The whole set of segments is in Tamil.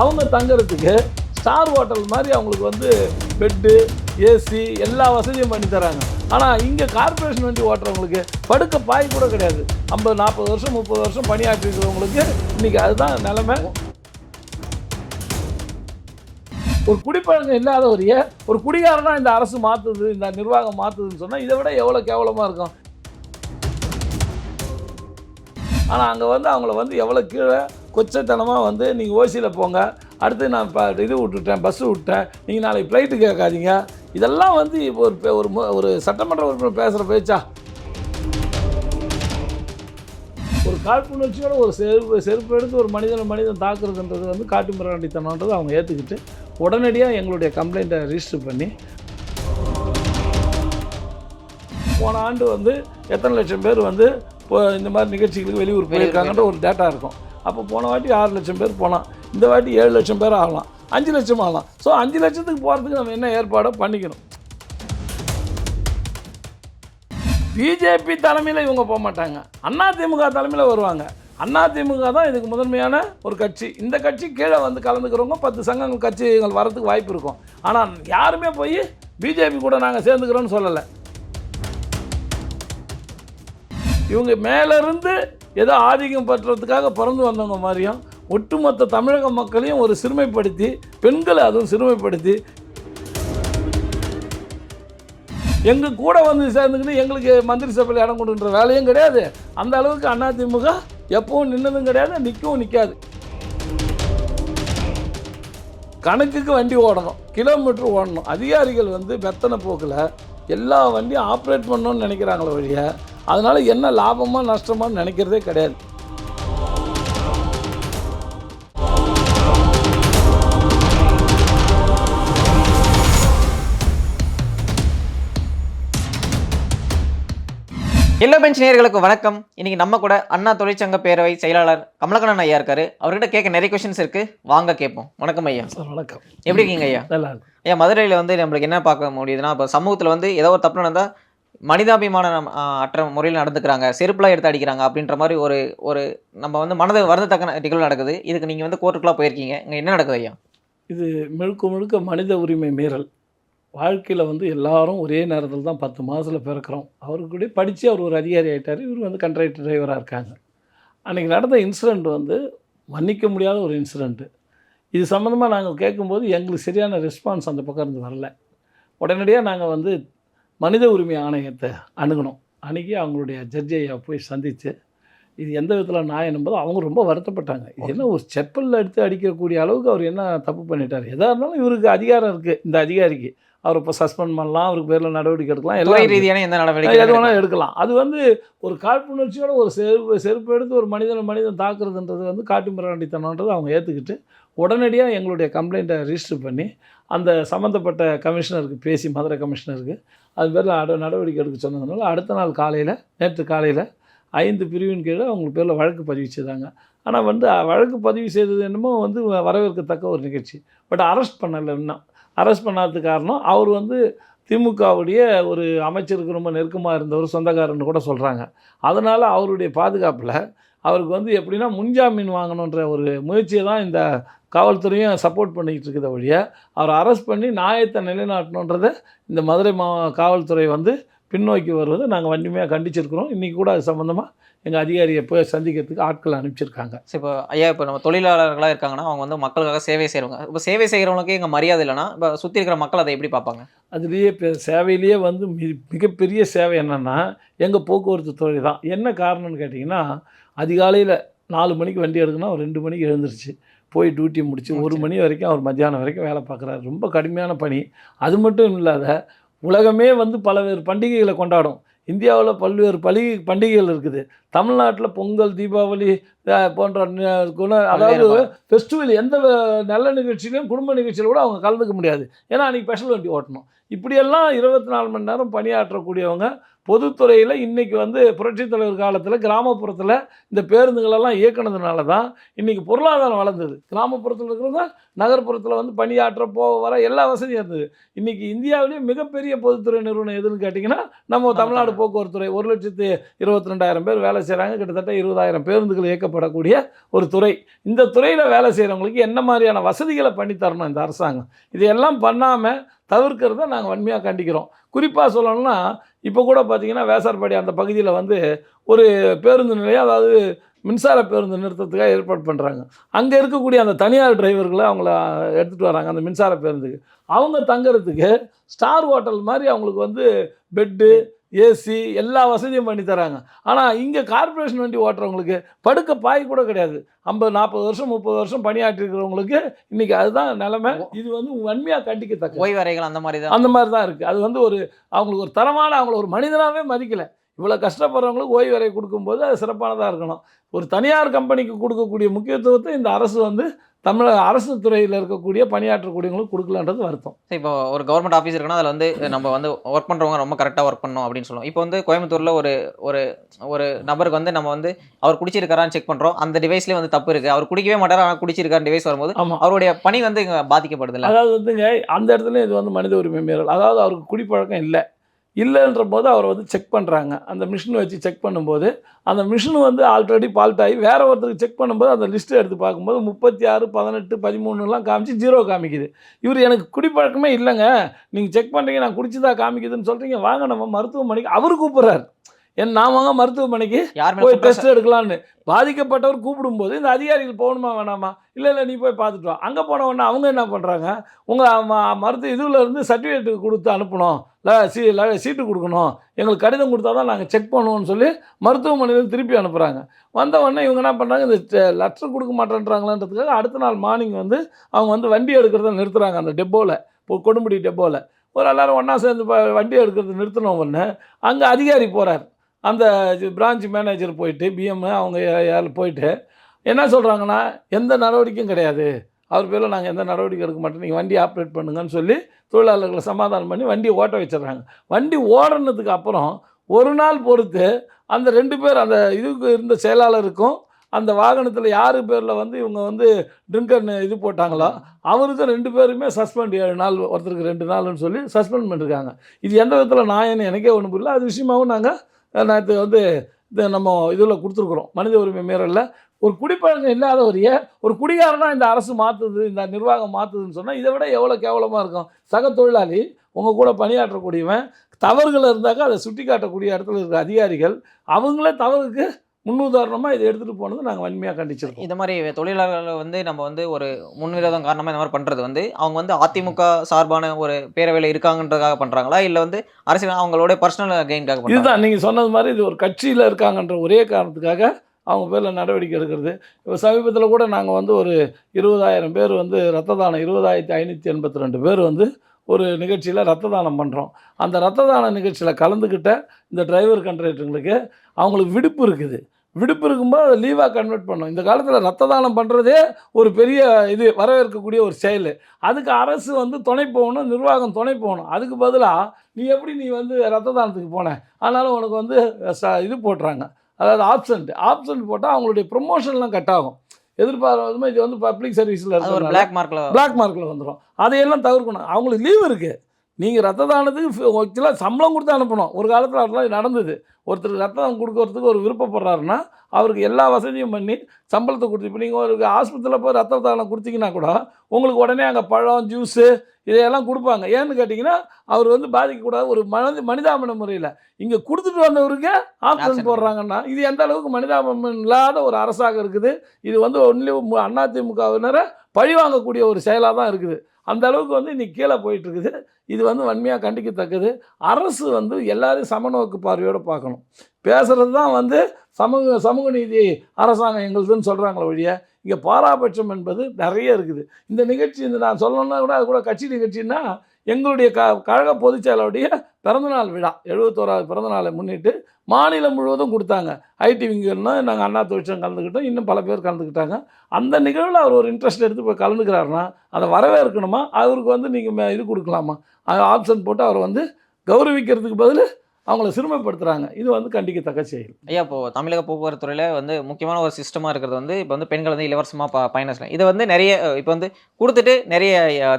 அவங்க தங்குறதுக்கு ஸ்டார் ஹோட்டல் மாதிரி அவங்களுக்கு வந்து பெட்டு ஏசி எல்லா வசதியும் பண்ணி தராங்க. ஆனால் இங்கே கார்ப்பரேஷன் வண்டி ஓட்டுறவங்களுக்கு படுக்க பாய் கூட கிடையாது. ஐம்பது நாற்பது வருஷம் முப்பது வருஷம் பணியாற்றி இருக்கிறவங்களுக்கு இன்றைக்கி அதுதான் நிலைமை. ஒரு குடிப்பழக்கம் இல்லாத ஒரு ஒரு குடிகாரனா இந்த அரசு மாற்றுது இந்த நிர்வாகம் மாற்றுதுன்னு சொன்னால் இதை விட எவ்வளோ கேவலமாக இருக்கும்? ஆனால் அங்கே வந்து அவங்கள வந்து எவ்வளோ கீழே கொச்சத்தனமாக வந்து நீங்கள் ஓசியில் போங்க. அடுத்து நான் இப்போ இது விட்டுட்டேன் பஸ்ஸு விட்டேன் நீங்கள் நாளைக்கு ஃப்ளைட்டு கேட்காதீங்க. இதெல்லாம் வந்து இப்போ ஒரு ஒரு ஒரு சட்டமன்ற உறுப்பினர் பேசுகிற பேச்சா? ஒரு காழ்ப்புணர்ச்சியோட ஒரு செருப்பு செருப்பு எடுத்து ஒரு மனிதனை மனிதன் தாக்குறதுன்றது வந்து காட்டு மிராண்டித்தனன்றது அவங்க ஏற்றுக்கிட்டு உடனடியாக எங்களுடைய கம்ப்ளைண்ட்டை ரிஜிஸ்டர் பண்ணி போன ஆண்டு வந்து எத்தனை லட்சம் பேர் வந்து இப்போ இந்த மாதிரி நிகழ்ச்சிகளுக்கு வெளியூர் போயிருக்காங்கன்ற ஒரு டேட்டா இருக்கும். அப்போ போன வாட்டி ஆறு லட்சம் பேர் போனான் இந்த வாட்டி ஏழு லட்சம் பேர் ஆகலாம். அஞ்சு லட்சம் ஆகலாம். ஸோ அஞ்சு லட்சத்துக்கு போகிறதுக்கு நம்ம என்ன ஏற்பாடோ பண்ணிக்கணும். பிஜேபி தலைமையில் இவங்க போக மாட்டாங்க. அண்ணா திமுக தலைமையில் வருவாங்க. அண்ணா திமுக தான் இதுக்கு முதன்மையான ஒரு கட்சி. இந்த கட்சி கீழே வந்து கலந்துக்கிறவங்க பத்து சங்கங்கள் கட்சிகள் வரதுக்கு வாய்ப்பு இருக்கும். ஆனால் யாருமே போய் பிஜேபி கூட நாங்கள் சேர்ந்துக்கிறோன்னு சொல்லலை. இவங்க மேலேருந்து ஏதோ ஆதிக்கம் பற்றுறதுக்காக பிறந்து வந்தவங்க மாதிரியும் ஒட்டுமொத்த தமிழக மக்களையும் ஒரு சிறுமைப்படுத்தி பெண்களை அதுவும் சிறுமைப்படுத்தி. எங்கள் கூட வந்து சேர்ந்துக்கிட்டு எங்களுக்கு மந்திரி சபையில் இடம் கொடுன்ற வேலையும் கிடையாது. அந்த அளவுக்கு அதிமுக எப்பவும் நின்னதும் கிடையாது நிற்கவும் நிற்காது கணக்குக்கு வண்டி ஓடணும் கிலோமீட்டர் ஓடணும். அதிகாரிகள் வந்து மெத்தனை போக்கில் எல்லா வண்டியும் ஆப்ரேட் பண்ணணும்னு நினைக்கிறாங்களே வழிய அதனால் என்ன லாபமா நஷ்டமான்னு நினைக்கிறதே கிடையாது. எல்லோ பெஞ்ச் நேயர்களுக்கு வணக்கம். இன்னைக்கு நம்ம கூட அண்ணா தொழிற்சங்க பேரவை செயலாளர் கமலக்கண்ணன் ஐயா இருக்காரு. அவர்கிட்ட கேட்க நிறைய கொஸ்டின்ஸ் இருக்கு. வாங்க கேட்போம். வணக்கம் ஐயா. வணக்கம். எப்படி இருக்கீங்க ஐயா? ஐயா மதுரையில் வந்து நம்மளுக்கு என்ன பார்க்க முடியுதுன்னா இப்போ சமூகத்தில் வந்து ஏதோ ஒரு தப்பு நடந்தால் மனிதாபிமானம் அற்ற முறையில் நடந்துக்கிறாங்க. செருப்புலாம் எடுத்து அடிக்கிறாங்க அப்படின்ற மாதிரி ஒரு ஒரு நம்ம வந்து மனதை வருந்தத்தக்க நிகழ்வு நடக்குது. இதுக்கு நீங்கள் வந்து கோர்ட்டுக்குலாம் போயிருக்கீங்க. இங்கே என்ன நடக்குது ஐயா? இது முழுக்க முழுக்க மனித உரிமை மீறல். வாழ்க்கையில் வந்து எல்லாரும் ஒரே நேரத்தில் தான் பத்து மாதத்தில் பிறக்கிறோம். அவருக்கு கூட படித்து அவர் ஒரு அதிகாரி ஆகிட்டார் இவர் வந்து கண்ட்ராக்டர் டிரைவராக இருக்காங்க. அன்றைக்கி நடந்த இன்சிடெண்ட் வந்து மன்னிக்க முடியாத ஒரு இன்சிடெண்ட்டு இது சம்மந்தமாக நாங்கள் கேட்கும்போது எங்களுக்கு சரியான ரெஸ்பான்ஸ் அந்த பக்கம் இருந்து வரல. உடனடியாக நாங்கள் வந்து மனித உரிமை ஆணையத்தை அணுகணும். அணுகி அவங்களுடைய ஜட்ஜி ஐயா போய் சந்தித்து இது எந்த விதத்தில் நியாயம் என்பது அவங்க ரொம்ப வருத்தப்பட்டாங்க. இது என்ன ஒரு செப்பலில் எடுத்து அடிக்கக்கூடிய அளவுக்கு அவர் என்ன தப்பு பண்ணிட்டார்? எதாக இருந்தாலும் இவருக்கு அதிகாரம் இருக்குது இந்த அதிகாரிக்கு அவர் இப்போ சஸ்பெண்ட் பண்ணலாம் அவருக்கு பேரில் நடவடிக்கை எடுக்கலாம் துறை எல்லாம் ரீதியான எந்த எது நடவடிக்கை வேணால் எடுக்கலாம். அது வந்து ஒரு காழ்ப்புணர்ச்சியோட ஒரு செருப்பு செருப்பு எடுத்து ஒரு மனிதனை மனிதன் தாக்குறதுன்றது வந்து காட்டு மிராண்டித்தனன்றது அவங்க ஏற்றுக்கிட்டு உடனடியாக எங்களுடைய கம்ப்ளைண்ட்டை ரிஜிஸ்டர் பண்ணி அந்த சம்மந்தப்பட்ட கமிஷனருக்கு பேசி மதுரை கமிஷனருக்கு அது பேரில் அட நடவடிக்கை எடுக்க சொன்னதுனால அடுத்த நாள் காலையில் நேற்று காலையில் ஐந்து பிரிவின் கீழே அவங்க பேரில் வழக்கு பதிவு செய்தாங்க. ஆனால் வந்து வழக்கு பதிவு செய்தது என்னமோ வந்து வரவேற்கத்தக்க ஒரு நிகழ்ச்சி. பட் அரெஸ்ட் பண்ணலை இன்னும். அரெஸ்ட் பண்ணாததுக்கு காரணம் அவர் வந்து திமுகவுடைய ஒரு அமைச்சருக்கு ரொம்ப நெருக்கமாக இருந்தவர் சொந்தக்காரன்னு கூட சொல்கிறாங்க அதனால் அவருடைய பாதுகாப்பில் அவருக்கு வந்து எப்படின்னா முன்ஜாமீன் வாங்கணுன்ற ஒரு முயற்சியை தான் இந்த காவல்துறையும் சப்போர்ட் பண்ணிக்கிட்டு இருக்குத வழிய அவர் அரெஸ்ட் பண்ணி நியாயத்தை நிலைநாட்டணுன்றதை இந்த மதுரை மா காவல்துறை வந்து பின்னோக்கி வருவதை நாங்கள் வன்மையாக கண்டிச்சிருக்கிறோம். இன்றைக்கி கூட அது சம்மந்தமாக எங்கள் அதிகாரியை போய் சந்திக்கிறதுக்கு ஆட்கள் அனுப்பிச்சிருக்காங்க. சரி, இப்போ ஐயா இப்போ நம்ம தொழிலாளர்களாக இருக்காங்கன்னா அவங்க வந்து மக்களுக்காக சேவை செய்கிறவங்க இப்போ சேவை செய்கிறவங்களுக்கு எங்கள் மரியாதை இல்லைன்னா இப்போ சுற்றி இருக்கிற மக்கள் அதை எப்படி பார்ப்பாங்க? அதுலேயே இப்போ சேவையிலேயே வந்து மி மிகப்பெரிய சேவை என்னென்னா எங்கள் போக்குவரத்து துறை தான் என்ன காரணம்னு கேட்டிங்கன்னா அதிகாலையில் நாலு மணிக்கு வண்டி எடுக்கணும் ரெண்டு மணிக்கு எழுந்திருச்சு. போய் டியூட்டி முடிச்சு ஒரு மணி வரைக்கும் அவர் மத்தியானம் வரைக்கும் வேலை பார்க்குறாரு. ரொம்ப கடுமையான பணி. அது மட்டும் இல்லாத உலகமே வந்து பல்வேறு பண்டிகைகளை கொண்டாடும். இந்தியாவில் பல்வேறு பண்டிகை பண்டிகைகள் இருக்குது. தமிழ்நாட்டில் பொங்கல் தீபாவளி போன்ற குண அதாவது ஃபெஸ்டிவல் எந்த நல்ல நிகழ்ச்சியிலையும் குடும்ப நிகழ்ச்சியில் கூட அவங்க கலந்துக்க முடியாது. ஏன்னா அன்றைக்கி ஸ்பெஷல் வண்டி ஓட்டணும். இப்படியெல்லாம் இருபத்தி நாலு மணி நேரம் பணியாற்றக்கூடியவங்க பொதுத்துறையில் இன்னைக்கு வந்து புரட்சித் தலைவர் காலத்தில் கிராமப்புறத்தில் இந்த பேருந்துகளெல்லாம் இயக்குனதுனால தான் இன்னைக்கு பொருளாதாரம் வளர்ந்தது. கிராமப்புறத்தில் இருக்கிறவங்க நகர்ப்புறத்தில் வந்து பணியாற்ற போக வர எல்லா வசதியும் இருந்தது. இன்னைக்கு இந்தியாவிலேயே மிகப்பெரிய பொதுத்துறை நிறுவனம் எதுன்னு கேட்டிங்கன்னா நம்ம தமிழ்நாடு போக்குவரத்து துறை ஒரு லட்சத்து இருபத்தி ரெண்டாயிரம் பேர் வேலை செய்கிறாங்க கிட்டத்தட்ட இருபதாயிரம் பேருந்துகள் இயக்கப்படக்கூடிய ஒரு துறை. இந்த துறையில் வேலை செய்கிறவங்களுக்கு என்ன மாதிரியான வசதிகளை பண்ணி தரணும் இந்த அரசாங்கம்? இதையெல்லாம் பண்ணாமல் தவிர்க்கிறத நாங்கள் வன்மையாக கண்டிக்கிறோம். குறிப்பாக சொல்லணும்னா இப்போ கூட பார்த்தீங்கன்னா வேசார்பாடி அந்த பகுதியில் வந்து ஒரு பேருந்து நிலையம் அதாவது மின்சார பேருந்து நிறுத்தத்துக்காக ஏற்பாடு பண்ணுறாங்க அங்கே இருக்கக்கூடிய அந்த தனியார் டிரைவர்களை அவங்கள எடுத்துகிட்டு வராங்க அந்த மின்சார பேருந்துக்கு. அவங்க தங்குறதுக்கு ஸ்டார் ஹோட்டல் மாதிரி அவங்களுக்கு வந்து பெட்டு ஏசி எல்லா வசதியும் பண்ணி தராங்க. ஆனால் இங்கே கார்ப்பரேஷன் வண்டி ஓட்டுறவங்களுக்கு படுக்க பாய் கூட கிடையாது. ஐம்பது நாற்பது வருஷம் முப்பது வருஷம் பணியாற்றி இருக்கிறவங்களுக்கு இன்னைக்கு அதுதான் நிலைமை. இது வந்து வன்மையாக கண்டிக்கத்தக்க ஓய்வறைகள் அந்த மாதிரி தான் அந்த மாதிரி தான் இருக்குது அது வந்து ஒரு அவங்களுக்கு ஒரு தரமான அவங்கள ஒரு மனிதனாகவே மதிக்கலை. இவ்வளோ கஷ்டப்படுறவங்களுக்கு ஓய்வறை கொடுக்கும்போது அது சிறப்பானதாக இருக்கணும். ஒரு தனியார் கம்பெனிக்கு கொடுக்கக்கூடிய முக்கியத்துவத்தை இந்த அரசு வந்து தமிழக அரசு துறையில் இருக்கக்கூடிய பணியாற்றக்கூடியவங்களுக்கு கொடுக்கலன்றது வருத்தம். இப்போ ஒரு கவர்மெண்ட் ஆஃபீஸ் இருக்குன்னா அதில் வந்து நம்ம வந்து ஒர்க் பண்ணுறவங்க ரொம்ப கரெக்டாக ஒர்க் பண்ணணும் அப்படின்னு சொல்லுவோம். இப்போ வந்து கோயம்புத்தூரில் ஒரு ஒரு ஒரு நபருக்கு வந்து நம்ம வந்து அவர் குடிச்சிருக்காரான்னு செக் பண்ணுறோம் அந்த டிவைஸ்லேயே வந்து தப்பு இருக்குது அவர் குடிக்கவே மாட்டார் ஆனால் குடிச்சிருக்காரு டிவைஸ் வரும்போது அவருடைய பணி வந்து இங்க பாதிக்கப்படுதுல்ல? அதாவது வந்துங்க அந்த இடத்துல இது வந்து மனித உரிமை மீறல். அதாவது அவருக்கு குடிப்பழக்கம் இல்லை. இல்லைன்ற போது அவரை வந்து செக் பண்ணுறாங்க அந்த மிஷின் வச்சு செக் பண்ணும்போது அந்த மிஷின் வந்து ஆல்ரெடி ஃபால்ட் ஆகி வேறு ஒருத்தருக்கு செக் பண்ணும்போது அந்த லிஸ்ட்டு எடுத்து பார்க்கும்போது முப்பத்தி ஆறு பதினெட்டு பதிமூணுலாம் காமிச்சு ஜீரோ காமிக்குது. இவர் எனக்கு குடிப்பழக்கமே இல்லைங்க. நீங்கள் செக் பண்ணுறீங்க நான் குடிச்சுதா காமிக்குதுன்னு சொல்கிறீங்க வாங்க நம்ம மருத்துவமனைக்கு அவர் கூப்பிட்றாரு. என் வாங்க மருத்துவமனைக்கு? போய் டெஸ்ட் எடுக்கலான்னு பாதிக்கப்பட்டவர் கூப்பிடும்போது இந்த அதிகாரிகள் போகணுமா வேணாமா? இல்லை இல்லை நீ போய் பார்த்துட்டு வா. அங்கே போன உடனே அவங்க என்ன பண்ணுறாங்க உங்கள் மருத்துவ இதில் இருந்து சர்டிஃபிகேட் கொடுத்து அனுப்பணும். சீ சீட்டு கொடுக்கணும். எங்களுக்கு கடிதம் கொடுத்தா தான் நாங்கள் செக் பண்ணுவோம்னு சொல்லி மருத்துவமனையில் திருப்பி அனுப்புகிறாங்க வந்த உடனே இவங்க என்ன பண்ணுறாங்க இந்த லெட்டர் கொடுக்க மாட்டேன்றாங்களான்றதுக்காக அடுத்த நாள் மார்னிங் வந்து அவங்க வந்து வண்டி எடுக்கிறத நிறுத்துறாங்க அந்த டெப்போவில் கொடுமுடி டெப்போவில் ஒரு எல்லாரும் ஒன்றா சேர்ந்து வண்டி எடுக்கிறது நிறுத்தின உடனே அங்கே அதிகாரி போகிறார் அந்த பிரான்ச் மேனேஜர் போயிட்டு பிஎம் அவங்க யார் போயிட்டு என்ன சொல்கிறாங்கன்னா எந்த நடவடிக்கையும் கிடையாது. அவர் பேரில் நாங்கள் எந்த நடவடிக்கை எடுக்க மாட்டோம். நீங்கள் வண்டி ஆப்ரேட் பண்ணுங்கன்னு சொல்லி தொழிலாளர்களை சமாதானம் பண்ணி வண்டியை ஓட்ட வச்சிடுறாங்க. வண்டி ஓடுனதுக்கு அப்புறம் ஒரு நாள் பொறுத்து அந்த ரெண்டு பேர் அந்த இதுக்கு இருந்த செயலாளருக்கும் அந்த வாகனத்தில் யார் பேரில் வந்து இவங்க வந்து ட்ரிங்கர் இது போட்டாங்களோ அவருக்கு ரெண்டு பேருமே சஸ்பெண்ட் ஏழு நாள் ஒருத்தருக்கு ரெண்டு நாள்னு சொல்லி சஸ்பெண்ட் பண்ணிருக்காங்க. இது எந்த விதத்தில் நான் எனக்கே ஒன்றும் புரியல. அது விஷயமாவும் நாங்கள் நேற்று வந்து இது நம்ம இதில் கொடுத்துருக்குறோம். மனித உரிமை மீறலில். ஒரு குடிப்பழக்கம் இல்லாதவரையே ஒரு குடிகாரனா இந்த அரசு மாற்றுது இந்த நிர்வாகம் மாற்றுதுன்னு சொன்னால் இதை விட எவ்வளோ கேவலமாக இருக்கும். சக தொழிலாளி உங்கள் கூட பணியாற்றக்கூடியவன் தவறுகள் இருந்தாக்கா அதை சுட்டி காட்டக்கூடிய இடத்துல இருக்கிற அதிகாரிகள் அவங்களே தவறுக்கு முன்னுதாரணமாக இதை எடுத்துகிட்டு போனது நாங்கள் வன்மையாக கண்டிச்சிருக்கோம். இந்த மாதிரி தொழிலாளர்கள் வந்து நம்ம வந்து ஒரு முன்விரோதம் காரணமாக இந்த மாதிரி பண்ணுறது வந்து அவங்க வந்து அதிமுக சார்பான ஒரு பேரவையில் இருக்காங்கன்றதுக்காக பண்ணுறாங்களா இல்லை வந்து அரசியல் அவங்களோட பர்சனல் கெயின்காக இதுதான் நீங்கள் சொன்னது மாதிரி இது ஒரு கட்சியில் இருக்காங்கன்ற ஒரே காரணத்துக்காக அவங்க பேரில் நடவடிக்கை எடுக்கிறது. இப்போ சமீபத்தில் கூட நாங்கள் வந்து ஒரு இருபதாயிரம் பேர் வந்து ரத்த தானம் இருபதாயிரத்தி ஐநூற்றி எண்பத்தி ரெண்டு பேர் வந்து ஒரு நிகழ்ச்சியில் ரத்த தானம் பண்ணுறோம் அந்த ரத்த தான நிகழ்ச்சியில் கலந்துக்கிட்ட இந்த டிரைவர் கண்ட்ரக்டருங்களுக்கு அவங்களுக்கு விடுப்பு இருக்குது. விடுப்பு இருக்கும்போது அதை லீவாக கன்வெர்ட் பண்ணோம். இந்த காலத்தில் ரத்த தானம் பண்ணுறதே ஒரு பெரிய இது வரவேற்கக்கூடிய ஒரு செயல். அதுக்கு அரசு வந்து துணை போகணும் நிர்வாகம் துணை போகணும். அதுக்கு பதிலாக நீ எப்படி நீ வந்து ரத்த தானத்துக்கு போன? அதனால உனக்கு வந்து ச- இது போட்டுறாங்க. அதாவது ஆப்சண்ட் ஆப்சண்ட் போட்டால் அவங்களுடைய ப்ரொமோஷன்லாம் கட் ஆகும். எதிர்பாராதமாக இது வந்து பப்ளிக் சர்வீஸில் பிளாக் மார்க்ல பிளாக் மார்க்கில் வந்துடும் அதையெல்லாம் தவிர்க்கணும். அவங்களுக்கு லீவ் இருக்குது நீங்கள் ரத்த தானத்துக்கு ஆக்சுவலாக சம்பளம் கொடுத்து அனுப்பணும். ஒரு காலத்தில் அதெல்லாம் நடந்தது. ஒருத்தருக்கு ரத்தம் கொடுக்கறதுக்கு ஒரு விருப்பப்படுறாருன்னா அவருக்கு எல்லா வசதியும் பண்ணி சம்பளத்தை கொடுத்து இப்போ நீங்கள் ஒரு ஆஸ்பத்திரியில் போய் ரத்த தானம் கொடுத்தீங்கன்னா கூட உங்களுக்கு உடனே அங்கே பழம் ஜூஸு இதையெல்லாம் கொடுப்பாங்க. ஏன்னு கேட்டிங்கன்னா அவர் வந்து பாதிக்கக்கூடாது. ஒரு மனித மனிதாபின முறையில். இங்கே கொடுத்துட்டு வந்தவருக்கு ஆப்ஷன். போடுறாங்கன்னா இது எந்த அளவுக்கு மனிதாபிமம் இல்லாத ஒரு அரசாக இருக்குது? இது வந்து ஒன்லி அதிமுகவினரை பழி வாங்கக்கூடிய ஒரு செயலாக தான் இருக்குது. அந்த அளவுக்கு வந்து இன்னைக்கு கீழே போயிட்டு இருக்குது இது வந்து வன்மையாக கண்டிக்கத்தக்கது. அரசு வந்து எல்லாரையும் சமநோக்கு பார்வையோடு பார்க்கணும். பேசுகிறது தான் வந்து சமூக சமூக நீதி அரசாங்கம் எங்களுதுன்னு சொல்கிறாங்களே ஒழிய இங்கே பாராபட்சம் என்பது நிறைய இருக்குது. இந்த நிகழ்ச்சி இந்த நான் சொல்லணும்னா கூட அது கூட கட்சி நிகழ்ச்சின்னா எங்களுடைய க கழக பொதுச்செயலருடைய பிறந்தநாள் விழா எழுபத்தோராவது பிறந்தநாளை முன்னிட்டு மாநிலம் முழுவதும் கொடுத்தாங்க. ஐடி விங்கர்னா நாங்கள் அண்ணா தொழிற்சங்கம் கலந்துக்கிட்டோம். இன்னும் பல பேர் கலந்துக்கிட்டாங்க. அந்த நிகழ்வில் அவர் ஒரு இன்ட்ரெஸ்ட் எடுத்து போய் கலந்துக்கிறாருன்னா அதை வரவேற்கணுமா? அவருக்கு வந்து நீங்கள் இது கொடுக்கலாமா? ஆப்ஷன் போட்டு அவர் வந்து கௌரவிக்கிறதுக்கு பதில் அவங்கள சிறுமைப்படுத்துகிறாங்க இது வந்து கண்டிக்கத்தக்க செயல். ஐயா இப்போ தமிழக போக்குவரத்து துறையில வந்து முக்கியமான ஒரு சிஸ்டமாக இருக்கிறது வந்து இப்போ வந்து பெண்கள் வந்து இலவசமாக ப பயணம் செய்யலாம் இதை வந்து நிறைய இப்போ வந்து கொடுத்துட்டு நிறைய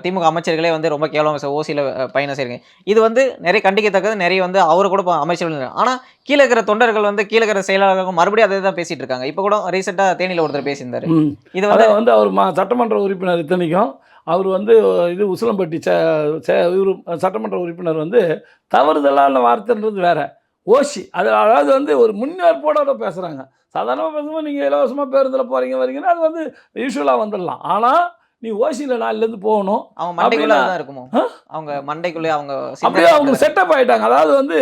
திமுக அமைச்சர்களே வந்து ரொம்ப கேவலம் ஓசியில் பயணம் செய்யுங்க இது வந்து நிறைய கண்டிக்கத்தக்கது நிறைய வந்து அவர் கூட அமைச்சர்கள் ஆனால் கீழே இருக்கிற தொண்டர்கள் வந்து கீழே இருக்கிற செயலாளர்கள் மறுபடியும் அதே தான் பேசிட்டு இருக்காங்க. இப்போ கூட ரீசெண்டாக தேனியில் ஒருத்தர் பேசியிருந்தாரு. இது வந்து அவர் சட்டமன்ற உறுப்பினர் இத்தனைக்கும். அவர் வந்து இது உசிலம்பட்டி ச சட்டமன்ற உறுப்பினர் வந்து தவறுதலான வார்த்தைன்றது வேற. ஓசி அது அதாவது வந்து ஒரு முன்னேற்போட பேசுகிறாங்க சாதாரணமாக பேசும்போது நீங்கள் இலவசமாக பேருந்தில் போகிறீங்க வரீங்கன்னா அது வந்து யூஸ்வலாக வந்துடலாம். ஆனால் நீ ஓசியில் நாளிலேருந்து போகணும் அவங்க மண்டைக்குள்ளே தான் இருக்குமோ? அவங்க மண்டைக்குள்ளே அவங்க அப்படியே அவங்க செட்டப் ஆயிட்டாங்க. அதாவது வந்து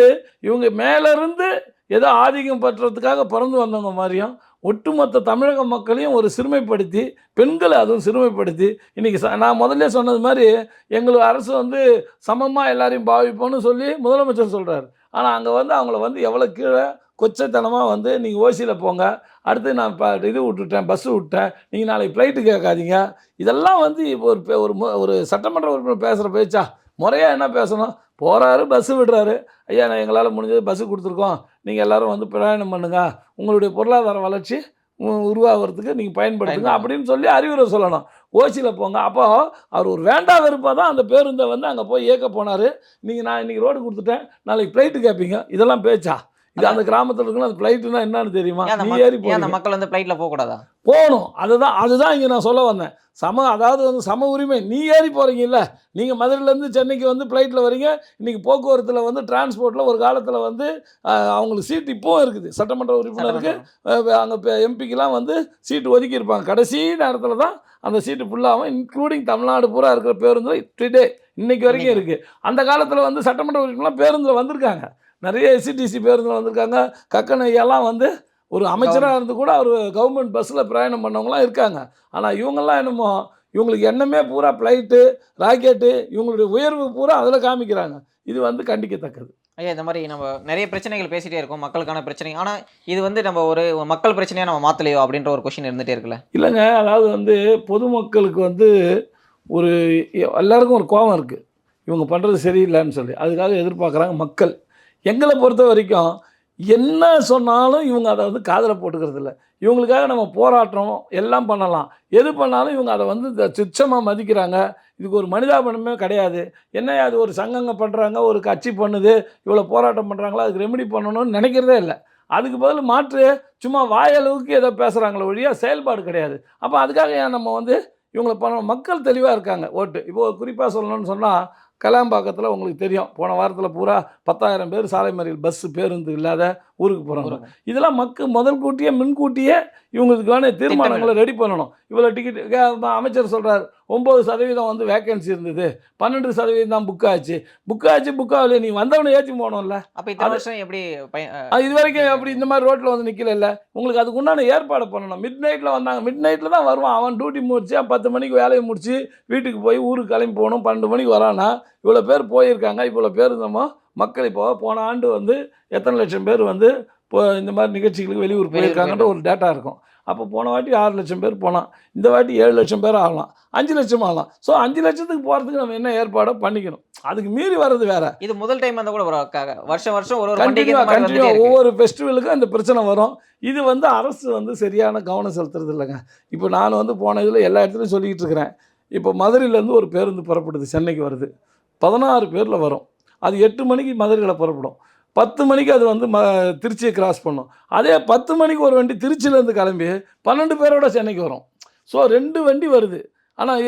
இவங்க மேலேருந்து ஏதோ ஆதிக்கம் பற்றுறதுக்காக பிறந்து வந்தவங்க மாதிரியும் ஒட்டுமொத்த தமிழக மக்களையும் ஒரு சிறுமைப்படுத்தி பெண்களை அதுவும் சிறுமைப்படுத்தி இன்றைக்கி நான் முதல்ல சொன்னது மாதிரி எங்களுக்கு அரசு வந்து சமமாக எல்லாரையும் பாவிப்போம்னு சொல்லி முதலமைச்சர் சொல்கிறார் ஆனால் அங்கே வந்து அவங்கள வந்து எவ்வளோ கீழே கொச்சத்தனமாக வந்து நீங்கள் ஓசியில் போங்க அடுத்து நான் இப்போ இது விட்டுட்டேன் பஸ்ஸு விட்டேன் நீங்கள் நாளைக்கு ஃப்ளைட்டு கேட்காதீங்க. இதெல்லாம் வந்து இப்போ ஒரு பே- ஒரு ஒரு சட்டமன்ற உறுப்பினர் பேசுகிற பேச்சா? முறையாக என்ன பேசணும்? போகிறாரு பஸ்ஸு விடுறாரு. ஐயா நான் எங்களால் முடிஞ்சது பஸ்ஸு கொடுத்துருக்கோம். நீங்கள் எல்லாரும் வந்து பிரயாணம் பண்ணுங்க. உங்களுடைய பொருளாதார வளர்ச்சி உருவாகிறதுக்கு நீங்கள் பயன்படுத்துங்க. அப்படின்னு சொல்லி அறிவுரை சொல்லணும். ஓசியில் போங்க. அப்போ அவர் ஒரு வேண்டா வெறுப்பாக தான் அந்த பேருந்தை வந்து அங்கே போய் இயக்க போனார். நீங்கள் நான் இன்றைக்கி ரோடு கொடுத்துட்டேன். நாளைக்கு ஃப்ளைட்டு கேட்பீங்க இதெல்லாம் பேச்சா? இது அந்த கிராமத்தில் இருக்கணும் அந்த ஃப்ளைட்டுனா என்னன்னு தெரியுமா? நீ ஏறி போறீங்க. மக்கள் வந்து ஃப்ளைட்டில் போகக்கூடாதா? போகணும். அதுதான் அதுதான் இங்கே நான் சொல்ல வந்தேன். சம அதாவது வந்து சம உரிமை. நீ ஏறி போகிறீங்கல்ல நீங்கள் மதுரையிலேருந்து சென்னைக்கு வந்து ஃப்ளைட்டில் வரீங்க. இன்றைக்கி போக்குவரத்தில் வந்து டிரான்ஸ்போர்ட்டில் ஒரு காலத்தில் வந்து அவங்களுக்கு சீட் இப்போவும் இருக்குது. சட்டமன்ற உறுப்பினருக்கு அங்கே எம்பிக்கெலாம் வந்து சீட்டு ஒதுக்கி இருப்பாங்க கடைசி நேரத்தில் தான் அந்த சீட்டு ஃபுல்லாகவும் இன்க்ளூடிங் தமிழ்நாடு பூரா இருக்கிற பேருந்து டுடே இன்னைக்கு வரைக்கும். இருக்குது அந்த காலத்தில் வந்து சட்டமன்ற உறுப்பினர்லாம் பேருந்தில் வந்திருக்காங்க. நிறைய எஸ்சிடிசி பேருந்தில் வந்திருக்காங்க. கக்கன் ஐயாலாம் வந்து ஒரு அமைச்சராக இருந்து கூட அவர் கவர்மெண்ட் பஸ்ஸில் பிரயாணம் பண்ணவங்களாம் இருக்காங்க. ஆனால் இவங்கெல்லாம் என்னமோ இவங்களுக்கு எண்ணமே பூரா ஃப்ளைட்டு ராக்கெட்டு இவங்களுடைய உயர்வு பூரா அதில் காமிக்கிறாங்க. இது வந்து கண்டிக்கத்தக்கது. ஐயா இந்த மாதிரி நம்ம நிறைய பிரச்சனைகள் பேசிட்டே இருக்கோம். மக்களுக்கான பிரச்சனை. ஆனால் இது வந்து நம்ம ஒரு மக்கள் பிரச்சனையாக நம்ம மாற்றலையோ அப்படின்ற ஒரு கொஷின் இருந்துகிட்டே இருக்குல்ல? இல்லைங்க அதாவது வந்து பொதுமக்களுக்கு வந்து ஒரு எல்லாருக்கும் ஒரு கோபம் இருக்குது இவங்க பண்ணுறது சரியில்லைன்னு சொல்லி. அதுக்காக எதிர்பார்க்குறாங்க மக்கள். எங்களை பொறுத்த வரைக்கும் என்ன சொன்னாலும் இவங்க அதை வந்து காதில் போட்டுக்கிறது இல்லை இவங்களுக்காக நம்ம போராட்டம் எல்லாம் பண்ணலாம். எது பண்ணாலும் இவங்க அதை வந்து துச்சமாக மதிக்கிறாங்க. இதுக்கு ஒரு மனிதாபனமே கிடையாது. என்ன அது ஒரு சங்கங்க பண்ணுறாங்க ஒரு கட்சி பண்ணுது இவ்வளோ போராட்டம் பண்ணுறாங்களா அதுக்கு ரெமெடி பண்ணணும்னு நினைக்கிறதே இல்லை. அதுக்கு பதில் மாற்று. சும்மா வாயளவுக்கு ஏதோ பேசுகிறாங்களே ஒழிய செயல்பாடு கிடையாது. அப்போ அதுக்காக ஏன் நம்ம வந்து இவங்களை பண்ண மக்கள் தெளிவாக இருக்காங்க ஓட்டு. இப்போது குறிப்பாக சொல்லணும்னு சொன்னால் கலாம்பாக்கத்தில் உங்களுக்கு தெரியும். போன வாரத்தில் பூரா பத்தாயிரம் பேர் சாலை மறியல் பஸ்ஸு பேருந்து இல்லாத ஊருக்கு போகிறாங்க இதெல்லாம் மக்கள் முதல் கூட்டியே முன்கூட்டியே இவங்களுக்கு வேணும் தீர்மானங்களை ரெடி பண்ணணும். இவ்வளோ டிக்கெட் அமைச்சர் சொல்கிறார் ஒம்பது சதவீதம் வந்து வேகன்சி இருந்தது. பன்னெண்டு சதவீதம் தான் புக் ஆச்சு. புக் ஆச்சு புக் ஆகல நீ வந்தவனை ஏற்றி போகணும்ல. அப்போ இத்தனை வருஷம் எப்படி இது வரைக்கும் அப்படி இந்த மாதிரி ரோட்டில் வந்து நிற்கல உங்களுக்கு அதுக்கு உண்டான ஏற்பாடு பண்ணணும். மிட் நைட்டில் வந்தாங்க. மிட் நைட்டில் தான் வருவான். அவன் டியூட்டி முடிச்சு பத்து மணிக்கு வேலையை முடிச்சு வீட்டுக்கு போய் ஊருக்கு கிளம்பி போகணும். பன்னெண்டு மணிக்கு வரானா இவ்வளோ பேர் போயிருக்காங்க. இவ்வளோ பேர் இருந்தோமோ மக்கள் இப்போ போன ஆண்டு வந்து எத்தனை லட்சம் பேர் வந்து இப்போ இந்த மாதிரி நிகழ்ச்சிகளுக்கு வெளியூர் போயிருக்காங்கன்ற ஒரு டேட்டா இருக்கும். அப்போ போன வாட்டி ஆறு லட்சம் பேர் போனான் இந்த வாட்டி ஏழு லட்சம் பேர் ஆகலாம். அஞ்சு லட்சம் ஆகலாம். ஸோ அஞ்சு லட்சத்துக்கு போகிறதுக்கு நம்ம என்ன ஏற்பாடோ பண்ணிக்கணும்? அதுக்கு மீறி வர்றது வேற. இது முதல் டைம் வந்தால் கூட வருஷம் வருஷம் ஒரு கண்டினியூ வந்துட்டே இருக்கு. ஒவ்வொரு ஃபெஸ்டிவலுக்கும் அந்த பிரச்சனை வரும். இது வந்து அரசு வந்து சரியான கவனம் செலுத்துறது இல்லைங்க. இப்போ நான் வந்து போன இதில் எல்லா இடத்துலையும் சொல்லிக்கிட்டு இருக்கிறேன். இப்போ மதுரையிலேருந்து ஒரு பேருந்து புறப்படுது. சென்னைக்கு வருது. பதினாறு பேரில் வரும். அது எட்டு மணிக்கு மதுரையில் புறப்படும். பத்து மணிக்கு அது வந்து ம திருச்சியை கிராஸ் பண்ணும். அதே பத்து மணிக்கு ஒரு வண்டி திருச்சியிலேருந்து கிளம்பி பன்னெண்டு பேரோட சென்னைக்கு வரும். ஸோ ரெண்டு வண்டி வருது. ஆனால்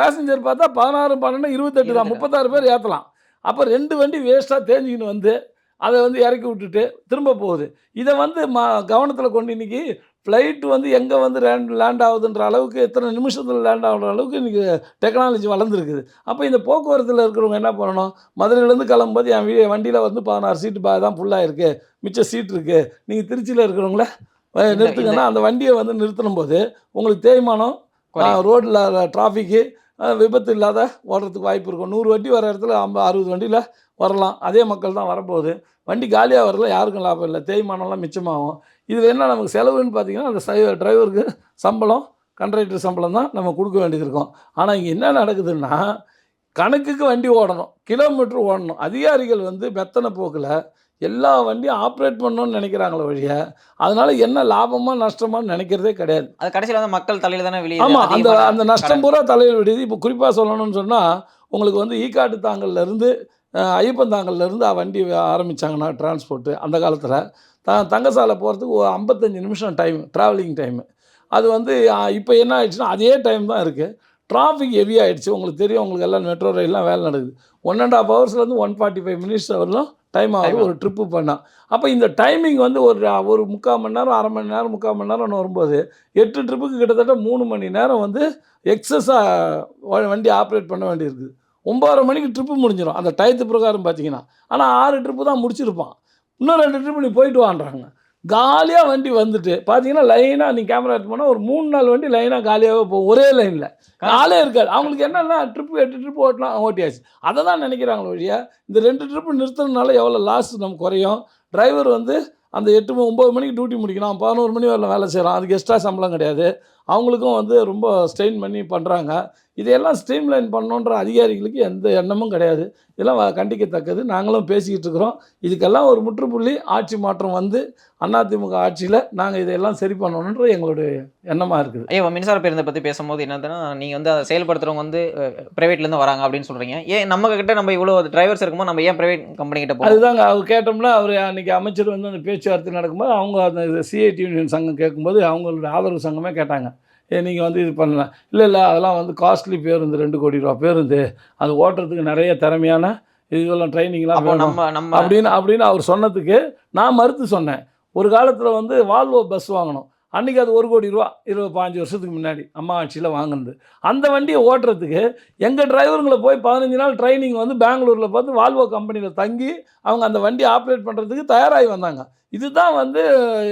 பேசஞ்சர் பார்த்தா பதினாறு பன்னெண்டு இருபத்தெட்டு தான். முப்பத்தாறு பேர் ஏற்றலாம் அப்போ ரெண்டு வண்டி வேஸ்ட்டாக தேஞ்சிக்கின்னு வந்து அதை வந்து இறக்கி விட்டுட்டு திரும்ப போகுது. இதை வந்து ம கவனத்தில் கொண்டு இன்னைக்கு ஃப்ளைட் வந்து எங்கே வந்து லேண்ட் லேண்ட் ஆகுதுன்ற அளவுக்கு எத்தனை நிமிஷத்தில் லேண்ட் ஆகுற அளவுக்கு இன்றைக்கி டெக்னாலஜி வளர்ந்துருக்குது. அப்போ இந்த போக்குவரத்தில் இருக்கிறவங்க என்ன பண்ணணும்? மதுரையிலேருந்து கிளம்பும்போது என் வீ வண்டியில் வந்து பதினாறு சீட்டு பா தான் ஃபுல்லாக இருக்குது மிச்ச சீட் இருக்குது நீங்கள் திருச்சியில் இருக்கிறவங்கள நிறுத்துங்கன்னா அந்த வண்டியை வந்து நிறுத்தணும் போது உங்களுக்கு தேய்மானம். ரோட்டில் டிராஃபிக்கு விபத்து இல்லாத ஓடுறதுக்கு வாய்ப்பு இருக்கும். நூறு வண்டி வர இடத்துல ஐம்பது அறுபது வண்டியில் வரலாம். அதே மக்கள் தான் வரப்போகுது. வண்டி காலியாக வரல யாருக்கும் லாபம் இல்லை. தேய்மானம்லாம் மிச்சமாகும். இதில் என்ன நமக்கு செலவுன்னு பார்த்தீங்கன்னா அந்த டிரைவருக்கு சம்பளம் கண்ட்ராக்டர் சம்பளம் தான் நம்ம கொடுக்க வேண்டியது இருக்கும். ஆனால் இங்கே என்ன நடக்குதுன்னா கணக்குக்கு வண்டி ஓடணும் கிலோமீட்டர் ஓடணும். அதிகாரிகள் வந்து மெத்தனை போக்கில் எல்லா வண்டியும் ஆப்ரேட் பண்ணணும்னு நினைக்கிறாங்களே வழிய அதனால என்ன லாபமா நஷ்டமான்னு நினைக்கிறதே கிடையாது. அது கடைசியில் வந்து மக்கள் தலையில தானே வெளியே ஆமா அந்த அந்த நஷ்டம் பூரா தலையில் விடுது இப்போ குறிப்பாக சொல்லணும்னு சொன்னா உங்களுக்கு வந்து ஈக்காட்டு தாங்கல்ல இருந்து அஹ், ஐயப்பன் தாங்கல்ல இருந்து வண்டி ஆரம்பிச்சாங்கன்னா டிரான்ஸ்போர்ட்டு அந்த காலத்தில் த தங்கசாலை போகிறதுக்கு ஒரு ஐம்பத்தஞ்சு நிமிஷம் டைம் ட்ராவலிங் டைமு அது வந்து இப்போ என்ன ஆயிடுச்சுன்னா அதே டைம் தான் இருக்குது டிராஃபிக் ஹெவி ஆயிடுச்சு. உங்களுக்கு தெரியும் உங்களுக்கு எல்லாம் மெட்ரோ ரயில்லாம் வேலை நடக்குது. ஒன் அண்ட் ஹாஃப் ஹவர்ஸ்லேருந்து ஒன் ஃபார்ட்டி ஃபைவ் மினிட்ஸ் வரலாம் டைம் Time ஒரு ட்ரிப்பு பண்ணால் அப்போ இந்த டைமிங் வந்து ஒரு ஒரு முக்கால் மணி நேரம் அரை மணி நேரம் முக்கால் மணி நேரம்னு வரும்போது எட்டு ட்ரிப்புக்கு கிட்டத்தட்ட மூணு மணி நேரம் வந்து எக்ஸஸாக வண்டி ஆப்ரேட் பண்ண வேண்டியிருக்குது ஒம்பதரை மணிக்கு ட்ரிப்பு முடிஞ்சிடும் அந்த டயத்து பிரகாரம் பார்த்தீங்கன்னா ஆனால் ஆறு ட்ரிப்பு தான் முடிச்சிருப்பான். இன்னும் ரெண்டு ட்ரிப்பு நீ போயிட்டு வான்றாங்க. காலியாக வண்டி வந்துட்டு பார்த்தீங்கன்னா லைனாக நீ கேமரா எடுத்து போனால் ஒரு மூணு நாள் வண்டி லைனாக காலியாகவே போகும் ஒரே லைனில் ஆளே இருக்காது. அவங்களுக்கு என்னென்னா ட்ரிப்பு எட்டு ட்ரிப்பு ஓட்டலாம் ஓட்டியாச்சு. அதை தான் நினைக்கிறாங்களோ வழியா இந்த ரெண்டு ட்ரிப்பு நிறுத்துறதுனால எவ்வளோ லாஸ் நம்ம குறையும்? டிரைவர் வந்து அந்த எட்டு ஒம்பது மணிக்கு டியூட்டி முடிக்கணும். பதினோரு மணி வரல வேலை செய்கிறான் அதுக்கு எக்ஸ்ட்ரா சம்பளம் கிடையாது. அவங்களுக்கும் வந்து ரொம்ப ஸ்ட்ரெயின் பண்ணி பண்ணுறாங்க இதையெல்லாம் ஸ்ட்ரீம்லைன் பண்ணணுன்ற அதிகாரிகளுக்கு எந்த எண்ணமும் கிடையாது. இதெல்லாம் கண்டிக்கத்தக்கது. நாங்களும் பேசிக்கிட்டு இருக்கிறோம். இதுக்கெல்லாம் ஒரு முற்றுப்புள்ளி. ஆட்சி மாற்றம் வந்து அதிமுக ஆட்சியில் நாங்கள் இதையெல்லாம் சரி பண்ணணுன்ற எங்களுடைய எண்ணமாக இருக்குது. ஐயா இப்ப மின்சார பேருந்தை பத்தி பேசும்போது என்னதுன்னா நீங்க வந்து அதை செயல்படுத்துறவங்க வந்து பிரைவேட்ல இருந்து வராங்க அப்படின்னு சொல்றீங்க. ஏன் நம்ம கிட்ட நம்ம இவ்வளவு டிரைவர்ஸ் இருக்கும்போது நம்ம ஏன் பிரைவேட் கம்பெனி கிட்ட அதுதாங்க. அவர் கேட்டோம்னா அவர் அன்றைக்கி அமைச்சர் வந்து அந்த பேச்சுவார்த்தை நடக்கும்போது அவங்க அந்த சிஐடி யூனியன் சங்கம் கேட்கும்போது அவங்களோட ஆதரவு சங்கமே கேட்டாங்க. நீங்கள் வந்து இது பண்ணலாம். இல்லை இல்லை அதெல்லாம் வந்து காஸ்ட்லி பேருந்து ரெண்டு கோடி ரூபா பேருந்து. அது ஓட்டுறதுக்கு நிறைய திறமையான இதெல்லாம் ட்ரைனிங்லாம் நம்ம நம்ம அப்படின்னு அப்படின்னு அவர் சொன்னதுக்கு நான் மறுத்து சொன்னேன். ஒரு காலத்தில் வந்து வால்வோ பஸ் வாங்கினோம் அன்றைக்கி அது ஒரு கோடி ரூபா இருபது பாஞ்சு வருஷத்துக்கு முன்னாடி அம்மா ஆட்சியில் வாங்கினது. அந்த வண்டியை ஓட்டுறதுக்கு எங்கள் டிரைவருங்களை போய் பதினஞ்சு நாள் ட்ரைனிங் வந்து பெங்களூரில் பார்த்து வால்வோ கம்பெனியில் தங்கி அவங்க அந்த வண்டி ஆப்ரேட் பண்ணுறதுக்கு தயாராகி வந்தாங்க. இதுதான் வந்து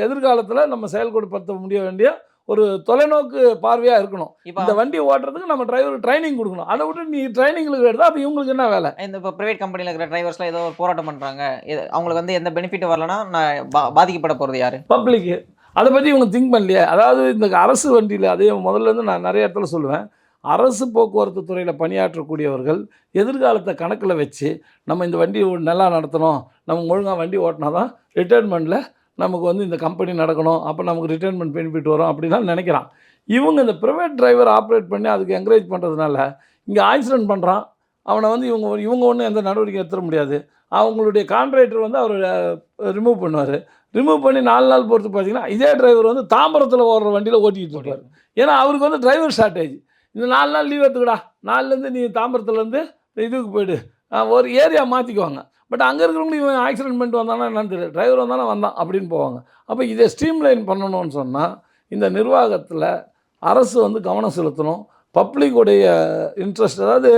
எதிர்காலத்தில் நம்ம செயல்படுத்த முடிய வேண்டிய ஒரு தொலைநோக்கு பார்வையாக இருக்கணும். இப்போ இந்த வண்டி ஓட்டுறதுக்கு நம்ம டிரைவருக்கு ட்ரைனிங் கொடுக்கணும். அதை விட்டு நீ ட்ரைனிங்களுக்கு எடுத்தால் அப்போ இவங்களுக்கு என்ன வேலை? இந்த இப்போ பிரைவேட் கம்பெனியில் இருக்கிற டிரைவர்ஸ்லாம் ஏதோ ஒரு போராட்டம் பண்ணுறாங்க அவங்களுக்கு வந்து எந்த பெனிஃபிட் வரலன்னா நான் பா- பாதிக்கப்பட போகிறது யாரு? பப்ளிக்கு அதை பற்றி இவங்க திங்க் பண்ணலையே. அதாவது இந்த அரசு வண்டியில் அதே முதல்ல இருந்து நான் நிறைய இடத்துல சொல்லுவேன். அரசு போக்குவரத்து துறையில் பணியாற்றக்கூடியவர்கள் எதிர்காலத்தை கணக்கில் வச்சு நம்ம இந்த வண்டி நல்லா நடத்தணும். நம்ம ஒழுங்காக வண்டி ஓட்டினா தான் ரிட்டைர்மெண்ட்டில் நமக்கு வந்து இந்த கம்பெனி நடக்கணும் அப்போ நமக்கு ரிட்டைர்மெண்ட் பெனிஃபிட் வரும் அப்படி தான் நினைக்கிறான். இவங்க இந்த ப்ரைவேட் டிரைவர் ஆப்ரேட் பண்ணி அதுக்கு என்கரேஜ் பண்ணுறதுனால இங்கே ஆக்சிடென்ட் பண்ணுறான் அவனை வந்து இவங்க இவங்க ஒன்றும் எந்த நடவடிக்கை எடுத்துட முடியாது. அவங்களுடைய கான்ட்ராக்டர் வந்து அவர் ரிமூவ் பண்ணுவார். ரிமூவ் பண்ணி நாலு நாள் பொறுத்து பார்த்தீங்கன்னா இதே டிரைவர் வந்து தாம்பரத்தில் ஓடுற வண்டியில் ஓட்டிக்கிட்டு இருப்பார். ஏன்னா அவருக்கு வந்து டிரைவர் ஷார்ட்டேஜ் இந்த நாலு நாள் லீவ் எடுத்துக்கடா. நாலுலேருந்து நீ தாம்பரத்துலேருந்து இதுக்கு போய்டு. ஒரு ஏரியா மாற்றிக்குவாங்க பட் அங்கே இருக்கிறவங்களும் இவன் ஆக்சிடென்ட் பண்ணிட்டு வந்தானா என்னன்னு தெரியல. டிரைவர் வந்தானே வந்தான் அப்படின்னு போவாங்க. அப்போ இதை ஸ்ட்ரீம்லைன் பண்ணணும்னு சொன்னால் இந்த நிர்வாகத்தில் அரசு வந்து கவனம் செலுத்தணும். பப்ளிக்குடைய இன்ட்ரெஸ்ட் அதாவது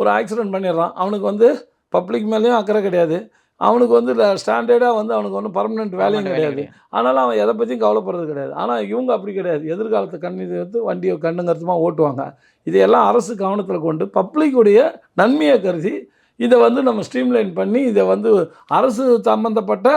ஒரு ஆக்சிடென்ட் பண்ணிடுறான் அவனுக்கு வந்து பப்ளிக் மேலேயும் அக்கறை கிடையாது. அவனுக்கு வந்து ஸ்டாண்டர்டாக வந்து அவனுக்கு ஒன்றும் பர்மனெண்ட் வேலையும் கிடையாது. ஆனாலும் அவன் எதை பற்றியும் கவலைப்படுறது கிடையாது. ஆனால் இவங்க அப்படி கிடையாது. எதிர்காலத்தை கண் இது எடுத்து வண்டியை கண்ணுங்கருத்துமாக ஓட்டுவாங்க. இதையெல்லாம் அரசு கவனத்தில் கொண்டு பப்ளிக்குடைய நன்மையை கருதி இதை வந்து நம்ம ஸ்ட்ரீம்லைன் பண்ணி இதை வந்து அரசு சம்மந்தப்பட்ட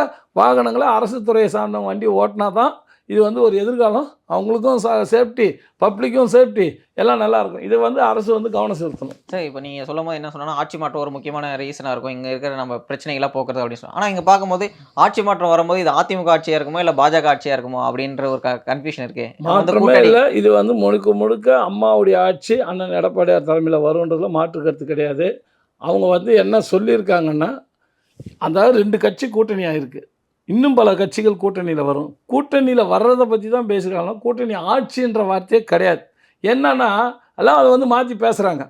வாகனங்களை அரசு துறையை சார்ந்த வண்டி ஓட்டினா தான் இது வந்து ஒரு எதிர்காலம். அவங்களுக்கும் சேஃப்டி பப்ளிக்கும் சேஃப்டி எல்லாம் நல்லா இருக்கும். இதை வந்து அரசு வந்து கவனம் செலுத்தணும். சரி இப்போ நீங்கள் சொல்லும் போது என்ன சொன்னா ஆட்சி மாற்றம் ஒரு முக்கியமான ரீசனாக இருக்கும். இங்கே இருக்கிற நம்ம பிரச்சனைகளாக போக்குறது அப்படின்னு சொல்லி ஆனால் இங்கே பார்க்கும்போது ஆட்சி மாற்றம் வரும்போது இது அதிமுக ஆட்சியாக இருக்குமோ இல்லை பாஜக ஆட்சியாக இருக்குமோ அப்படின்ற ஒரு கன்ஃபியூஷன் இருக்கு. மாற்றமே இல்லை. இது வந்து முழுக்க முழுக்க அம்மாவுடைய ஆட்சி அண்ணன் எடப்பாடியார் தலைமையில் வருன்றதுல மாற்று கருத்து கிடையாது. அவங்க வந்து என்ன சொல்லியிருக்காங்கன்னா அதாவது ரெண்டு கட்சி கூட்டணியாக இருக்குது இன்னும் பல கட்சிகள் கூட்டணியில் வரும். கூட்டணியில் வர்றதை பற்றி தான் பேசுகிறாங்க கூட்டணி ஆட்சின்ற வார்த்தையே கிடையாது. என்னன்னா எல்லாம் அதை வந்து மாற்றி பேசுகிறாங்க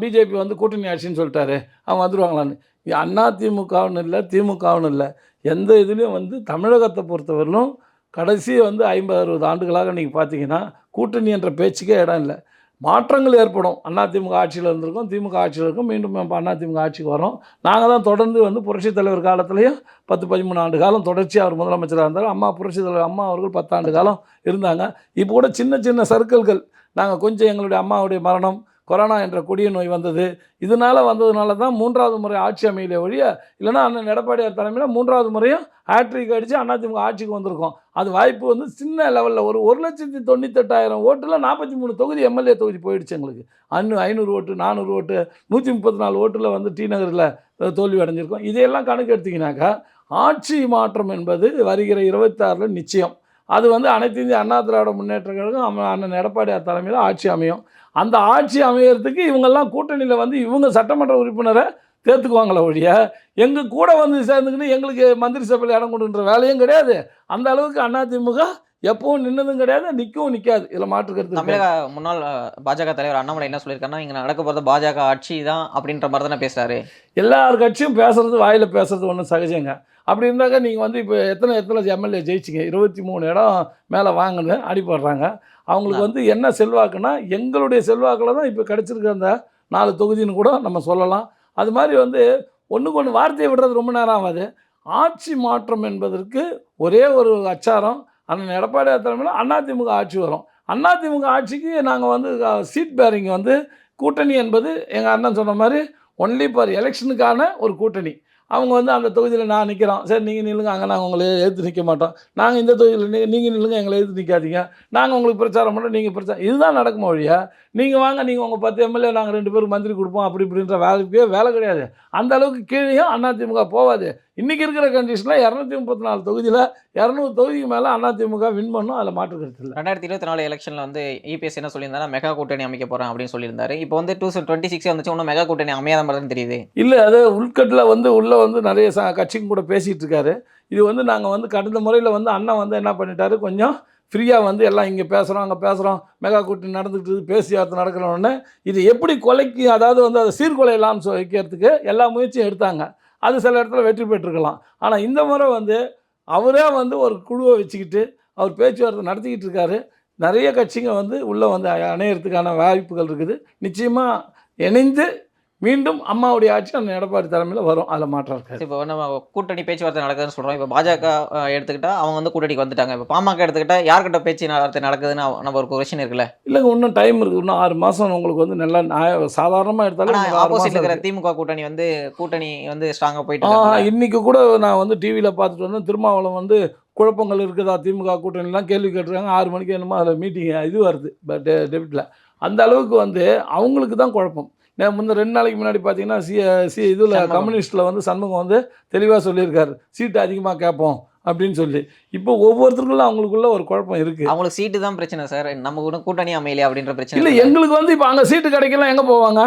பிஜேபி வந்து கூட்டணி ஆட்சின்னு சொல்லிட்டாரு. அவங்க வந்துடுவாங்களான்னு அண்ணா திமுகவுன்னு இல்லை திமுகவுன்னு இல்லை. எந்த இதுலேயும் வந்து தமிழகத்தை பொறுத்தவரையிலும் கடைசி வந்து ஐம்பது அறுபது ஆண்டுகளாக நீங்கள் பார்த்தீங்கன்னா கூட்டணி என்ற பேச்சுக்கே இடம் இல்லை. மாற்றங்கள் ஏற்படும். அதிமுக ஆட்சியில் இருந்திருக்கும் திமுக ஆட்சியில் இருக்கும் மீண்டும் இப்போ அதிமுக ஆட்சிக்கு வரோம் நாங்கள் தான் தொடர்ந்து வந்து புரட்சித் தலைவர் காலத்துலேயும் பத்து பதிமூணு ஆண்டு காலம் தொடர்ச்சியாக அவர் முதலமைச்சராக இருந்தார். அம்மா புரட்சித் தலைவர் அம்மா அவர்கள் பத்தாண்டு காலம் இருந்தாங்க. இப்போ கூட சின்ன சின்ன சர்க்கிள்கள் நாங்கள் கொஞ்சம் எங்களுடைய அம்மாவுடைய மரணம் கொரோனா என்ற கொடிய நோய் வந்தது. இதனால் வந்ததுனால தான் மூன்றாவது முறை ஆட்சி அமையல ஒழிய இல்லைன்னா அண்ணன் எடப்பாடியார் தலைமையில் மூன்றாவது முறையும் ஹேட்ரிக் அடித்து அதிமுக ஆட்சிக்கு வந்திருக்கோம். அது வாய்ப்பு வந்து சின்ன லெவலில் ஒரு ஒரு லட்சத்தி தொண்ணூத்தெட்டாயிரம் ஓட்டில் நாற்பத்தி மூணு தொகுதி எம்எல்ஏ தொகுதி போயிடுச்சு எங்களுக்கு. அன்னு ஐநூறு ஓட்டு நானூறு ஓட்டு நூற்றி முப்பத்தி நாலு ஓட்டில் வந்து டி நகரில் தோல்வி அடைஞ்சிருக்கோம். இதையெல்லாம் கணக்கு எடுத்திங்கனாக்கா ஆட்சி மாற்றம் என்பது வருகிற இருபத்தாறில் நிச்சயம். அது வந்து அனைத்து இந்திய அண்ணா திராவிட முன்னேற்ற கழகம் அண்ணன் எடப்பாடியார் தலைமையில் ஆட்சி அமையும். அந்த ஆட்சி அமையறதுக்கு இவங்கெல்லாம் கூட்டணியில் வந்து இவங்க சட்டமன்ற உறுப்பினரை தேர்த்துக்குவாங்களே ஒழிய எங்கள் கூட வந்து சேர்ந்துக்கிட்டு எங்களுக்கு மந்திரி சபையில் இடம் கொடுன்ற வேலையும் கிடையாது. அந்த அளவுக்கு அதிமுக எப்பவும் நின்னதும் கிடையாது நிற்கவும் நிற்காது இதில் மாற்று கருத்து இருக்காது. தமிழக முன்னாள் பாஜக தலைவர் அண்ணாமலை என்ன சொல்லியிருக்காருன்னா இங்க நடக்க போறது பாஜக ஆட்சி தான் அப்படின்ற மாதிரி தானே பேசுறாரு. எல்லார் கட்சியும் பேசுறது வாயில் பேசுறது ஒன்றும் சகஜங்க. அப்படி இருந்தாக்க நீங்கள் வந்து இப்போ எத்தனை எத்தனை எம்எல்ஏ ஜெயிச்சிங்க? இருபத்தி மூணு இடம் மேலே வாங்கன்னு அடிபடுறாங்க. அவங்களுக்கு வந்து என்ன செல்வாக்குன்னா எங்களுடைய செல்வாக்கில் தான் இப்போ கிடச்சிருக்க அந்த நாலு தொகுதின்னு கூட நம்ம சொல்லலாம். அது மாதிரி வந்து ஒன்றுக்கு ஒன்று வார்த்தையை விடுறது ரொம்ப நேரம் ஆகாது. ஆட்சி மாற்றம் என்பதற்கு ஒரே ஒரு அச்சாரம் அண்ணன் எடப்பாடியார் தலைமையில் அதிமுக ஆட்சி வரும். அதிமுக ஆட்சிக்கு நாங்கள் வந்து சீட் பேரிங் வந்து கூட்டணி என்பது எங்கள் அண்ணன் சொன்ன மாதிரி ஒன்லி ஃபார் எலெக்ஷனுக்கான ஒரு கூட்டணி. அவங்க வந்து அந்த தொகுதியில் நான் நிற்கிறோம் சரி நீங்கள் நில்லுங்க. அங்கே நாங்கள் உங்களை எதிர்த்து நிற்க மாட்டோம். நாங்கள் இந்த தொகுதியில் நீ நீங்கள் நில்லுங்க. எங்களை எதிர்த்து நிற்காதீங்க நாங்கள் உங்களுக்கு பிரச்சாரம் பண்ணுறோம் நீங்கள் பிரச்சாரம் இதுதான் நடக்கும் வழியா நீங்கள் வாங்க. நீங்கள் உங்கள் பத்து எம்எல்ஏ நாங்கள் ரெண்டு பேரும் மந்திரி கொடுப்போம். அப்படி இப்படின்ற வேலைக்கே வேலை கிடையாது. அந்த அளவுக்கு கீழேயும் அதிமுக போகாது. இன்றைக்கி இருக்கிற கண்டிஷனில் இரநூத்தி முப்பத்தி நாலு தொகுதியில் இரநூறு தொகுதிக்கு மேலே அதிமுக வின் பண்ணும் அதில் மாற்று கருத்து இல்லை. ரெண்டாயிரத்தி இருபத்தி நாலு எலெக்ஷனில் வந்து இபிஎஸ் என்ன சொல்லியிருந்தாரு மெகா கூட்டணி அமைக்க போறேன் அப்படின்னு சொல்லியிருந்தாரு. இப்போ வந்து டூ டுவெண்ட்டி சிக்ஸ் வந்துச்சு இன்னும் மெகா கூட்டணி அமையாத மாதிரி தெரியுது. இல்லை அது உள்கட்டில் வந்து உள்ளே வந்து நிறைய ச கட்சிங்க கூட பேசிகிட்டு இருக்காரு. இது வந்து நாங்கள் வந்து கடந்த முறையில் வந்து அண்ணன் வந்து என்ன பண்ணிட்டாரு கொஞ்சம் ஃப்ரீயாக வந்து எல்லாம் இங்கே பேசுகிறோம் அங்கே பேசுகிறோம் மெகா கூட்டணி நடந்துக்கிட்டு இருக்கு, பேச்சுவார்த்தை நடக்கிறோன்னு இது எப்படி கொலைக்கு அதாவது வந்து அதை சீர்குலையலாம்னு சொல்லி வைக்கிறதுக்கு எல்லா முயற்சியும் எடுத்தாங்க. அது சில இடத்துல வெற்றி பெற்றுக்கலாம் ஆனால் இந்த முறை வந்து அவரே வந்து ஒரு குழுவை வச்சுக்கிட்டு அவர் பேச்சுவார்த்தை நடத்திக்கிட்டு இருக்காரு. நிறைய கட்சிங்க வந்து உள்ளே வந்து அணையிறதுக்கான அணையறதுக்கான வாய்ப்புகள் இருக்குது. நிச்சயமாக இணைந்து மீண்டும் அம்மாவுடைய ஆட்சி அந்த எடப்பாடி தலைமையில் வரும். அதில் மாற்றம் இருக்காது. இப்போ நம்ம கூட்டணி பேச்சுவார்த்தை நடக்குதுன்னு சொல்றோம். இப்போ பாஜக அஹ், எடுத்துக்கிட்டா அவங்க வந்து கூட்டணிக்கு வந்துட்டாங்க. இப்போ பாமக எடுத்துக்கிட்டா யார்கிட்ட பேச்சு வார்த்தை நடக்குதுன்னு நம்ம ஒரு கொஸ்டின் இருக்குல்ல? இல்லைங்க இன்னும் டைம் இருக்குது இன்னும் ஆறு மாதம் உங்களுக்கு வந்து நல்லா சாதாரணமாக எடுத்தாலும் ஆப்போசிட் இருக்கிற இருக்கு. திமுக கூட்டணி வந்து கூட்டணி வந்து ஸ்ட்ராங்கா போயிட்டு இன்னைக்கு கூட நான் வந்து டிவியில் பார்த்துட்டு வந்தேன். திருமாவளம் வந்து குழப்பங்கள் இருக்குதா திமுக கூட்டணிலாம் கேள்வி கேட்டிருக்காங்க. ஆறு மணிக்கு என்னமோ அதில் மீட்டிங் இது வருது. பட் டெபிட்டில் அந்த அளவுக்கு வந்து அவங்களுக்கு தான் குழப்பம். நான் முந்த ரெண்டு நாளைக்கு முன்னாடி பார்த்தீங்கன்னா சி சி இதில். கம்யூனிஸ்ட்டில் வந்து சண்முகம் வந்து தெளிவாக சொல்லியிருக்காரு. சீட்டு அதிகமாக கேட்போம் அப்படின்னு சொல்லி. இப்போ ஒவ்வொருத்தருக்குள்ள அவங்களுக்குள்ள ஒரு குழப்பம் இருக்குது அவங்களுக்கு சீட்டு தான் பிரச்சனை சார். நம்ம கூட கூட்டணி அமையலையா அப்படின்ற பிரச்சனை இல்லை. எங்களுக்கு வந்து இப்போ அங்கே சீட்டு கிடைக்கல எங்கே போவாங்க?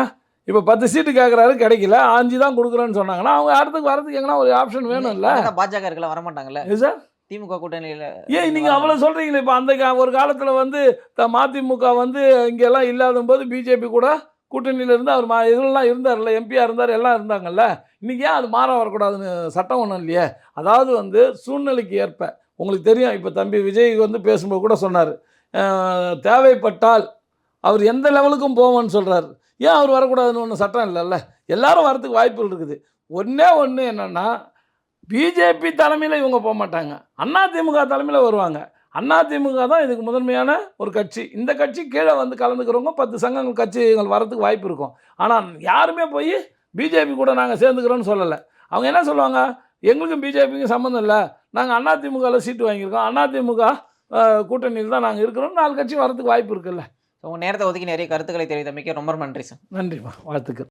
இப்போ பத்து சீட்டு கேட்குறாரு கிடைக்கல. அஞ்சு தான் கொடுக்குறேன்னு சொன்னாங்கன்னா அவங்க அடுத்துக்கு வரதுக்கு எங்கன்னா ஒரு ஆப்ஷன் வேணும்ல. பாஜக இருக்கல வரமாட்டாங்கல்ல. சார்? திமுக கூட்டணியில ஏன் நீங்கள் அவ்வளோ சொல்கிறீங்களே இப்போ அந்த ஒரு காலத்தில் வந்து த- மதிமுக வந்து இங்கெல்லாம் இல்லாத போது பிஜேபி கூட கூட்டணியில் இருந்து அவர் மா இதெல்லாம் இருந்தார்ல எம்பியாக இருந்தார் எல்லாம் இருந்தாங்கல்ல. இன்றைக்கி ஏன் அது மாற வரக்கூடாதுன்னு சட்டம் ஒன்றும் இல்லையே? அதாவது வந்து சூழ்நிலைக்கு ஏற்ப உங்களுக்கு தெரியும் இப்போ தம்பி விஜய் வந்து பேசும்போது கூட சொன்னார். தேவைப்பட்டால் அவர் எந்த லெவலுக்கும் போவோன்னு சொல்கிறார் ஏன் அவர் வரக்கூடாதுன்னு ஒன்றும் சட்டம் இல்லைல்ல? எல்லாரும் வரத்துக்கு வாய்ப்புகள் இருக்குது. ஒன்றே ஒன்று என்னென்னா பிஜேபி தலைமையில் இவங்க போக மாட்டாங்க. அதிமுக தலைமையில் வருவாங்க. அதிமுக தான் இதுக்கு முதன்மையான ஒரு கட்சி. இந்த கட்சி கீழே வந்து கலந்துக்கிறவங்க பத்து சங்கங்கள் கட்சிகள் வரதுக்கு வாய்ப்பு இருக்கும். ஆனால் யாருமே போய் பிஜேபி கூட நாங்கள் சேர்ந்துக்கிறோன்னு சொல்லலை. அவங்க என்ன சொல்லுவாங்க? எங்களுக்கும் பிஜேபிக்கும் சம்மந்தம் இல்லை. நாங்கள் அதிமுகவில் சீட்டு வாங்கியிருக்கோம். அதிமுக அஹ், கூட்டணியில் தான் நாங்கள் இருக்கிறோம். நாலு கட்சி வரதுக்கு வாய்ப்பு இருக்குல்ல. உங்க நேரத்தை ஒதுக்கி நிறைய கருத்துக்களை தெரிவித்தமைக்க ரொம்ப நன்றி சார். நன்றிம்மா. வாழ்த்துக்கள்.